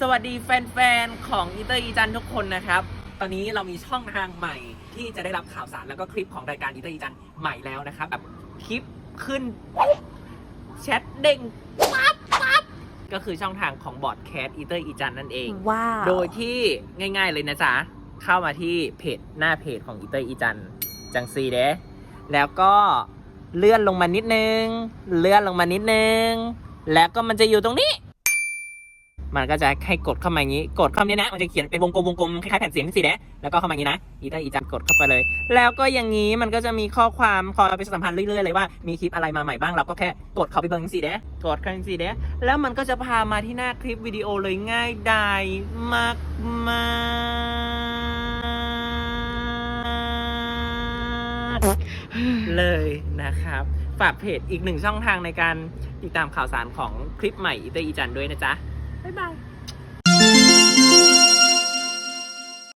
สวัสดีแฟนๆ ของอีเตอร์อีจันทุกคนนะครับ ตอนนี้เรามีช่องทางใหม่ที่จะได้รับข่าวสารแล้วก็คลิปของรายการอีเตอร์อีจันใหม่แล้วนะครับแบบคลิปขึ้นแชทเด้งปั๊บปั๊บก็คือช่องทางของบอร์ดแคสอีเตอร์อีจันนั่นเอง ว้าวโดยที่ง่าย ๆเลยนะจ๊ะ เข้ามาที่เพจหน้าเพจของอีเตอร์อีจันจังซีเด้แล้วก็เลื่อนลงมานิดนึง เลื่อนลงมานิดนึง แล้วก็มันจะอยู่ตรงนี้ มันก็จะให้กดเข้ามาอย่างนี้ กดเข้ามานี้นะ มันจะเขียนเป็นวงกลมวงกลมคล้ายๆแผ่นเสียงสิเด้แล้วก็เข้ามาอย่างนี้นะอีเตอร์อีจันกดเข้าไปเลย แล้วก็อย่างนี้มันก็จะมีข้อความคอยไปสัมพันธ์เรื่อยๆเลยว่ามีคลิปอะไรมาใหม่บ้างเราก็แค่กดเข้าไปเบิ่งสิเด้กดเข้าไปสิเด้แล้วมันก็จะพามาที่หน้าคลิปวิดีโอเลยง่ายดายมากมากๆเลยนะครับ ฝากเพจอีกหนึ่งช่องทางในการติดตามข่าวสารของคลิปใหม่อีเตอร์อีจันด้วยนะจ๊ะ 拜拜。